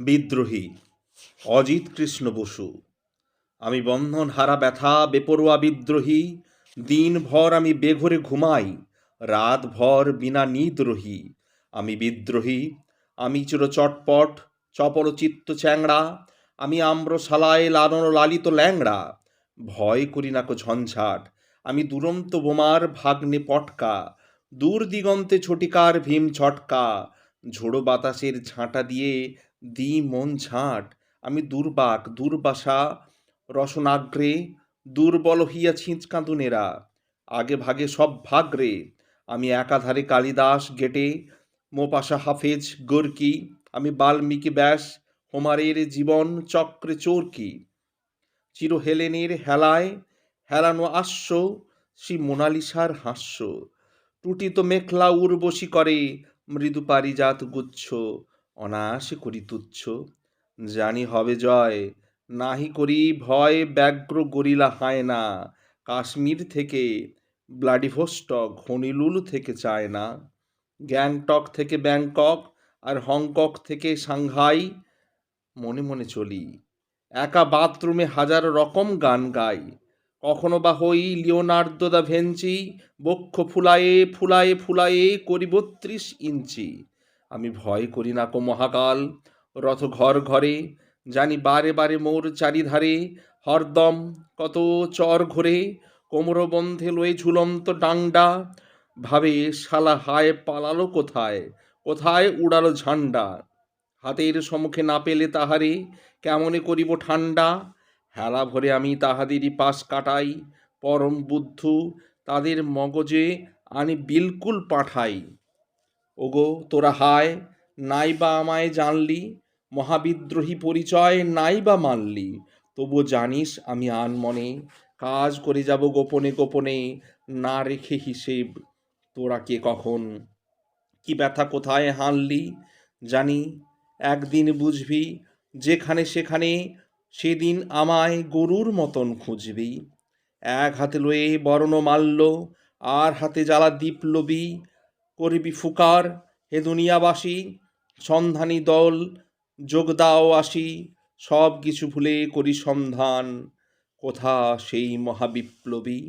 বিদ্রোহী, অজিত কৃষ্ণ বসু। আমি বন্ধন হারা ব্যথা, বেপরোয়া বিদ্রোহী, দিনভর আমি বেঘরে ঘুমাই, রাতভর বিনা নিদ্রোহী আমি বিদ্রোহী, আমি চির চটপট চপল চিত্ত চ্যাংড়া, আমি আম্রশালায় লালন লালিত ল্যাংড়া। ভয় করি না কো ঝঞ্ঝাট, আমি দুরন্ত বোমার ভাগ্নে পটকা দূর দিগন্তে ছটিকার ভীম ছটকা, ঝোড়ো বাতাসের ঝাঁটা দিয়ে দিই মন ঝাঁট, আমি দুর্বাক, দুর্বাসা, রসনাগ্রে, দুর্বল হইয়া ছিঁচকাঁদুনেরা আগে ভাগে সব ভাগরে, আমি একাধারে কালিদাস গেটে মোপাশা হাফেজ গোর্কি, আমি বাল্মীকি ব্যাস, হোমারের জীবন চক্রে চোরকি চির হেলেনের হেলায় হেলানো আস্য শ্রী মোনালিসার হাস্য, টুটিত মেখলা উর্বশী করে, মৃদু পারিজাত গুচ্ছ অনায়াসে করি তুচ্ছ। জানি হবে জয়। নাহি করি ভয় ব্যগ্র গরিলা হায় না কাশ্মীর থেকে ব্লাডিভোস্টক হনিলুল থেকে চায় না গ্যাংটক থেকে ব্যাংকক আর হংকক থেকে সাংহাই। মনে মনে চলি। একা বাথরুমে হাজার রকম গান গাই। কখনো বা হই লিওনার্দো দা ভেঞ্চি, বক্ষ ফুলায়ে ফুলায়ে ফুলায়ে করি বত্রিশ ইঞ্চি। আমি ভয় করি না কো মহাকাল। রথ ঘর ঘরে, জানি বারে বারে মোর চারিধারে, হরদম কত চর ঘোরে কোমরবন্ধে লয়ে ঝুলন্ত ডাংডা ভাবে, শালা হায় পালালো কোথায়? কোথায় উড়ালো ঝান্ডা? হাতের সম্মুখে না পেলে তাহারে কেমনে করিব ঠান্ডা? হেলা ভরে আমি তাহাদেরই পাশ কাটাই। পরম বুদ্ধ তাদের মগজে আনি বিলকুল পাঠাই। ওগো, তোরা হায় নাই বা আমায় জানলি, মহাবিদ্রোহী পরিচয় নাই বা মানলি। তবু জানিস, আমি আনমনে কাজ করে যাব গোপনে গোপনে, না রেখে হিসেব তোরা কে কখন? কি ব্যথা কোথায় হানলি? জানি, একদিন বুঝবি, যেখানে সেখানে, সেদিন আমায় গরুর মতন খুঁজবি। এক হাতে লয়ে বরণ মাল্য, আর হাতে জ্বালা দীপলবি করবি ফুকার, হে দুনিয়াবাসী, সন্ধানী দল, যোগ দাও আসি সব কিছু ভুলে করি সন্ধান, কোথা সেই মহাবিপ্লবী?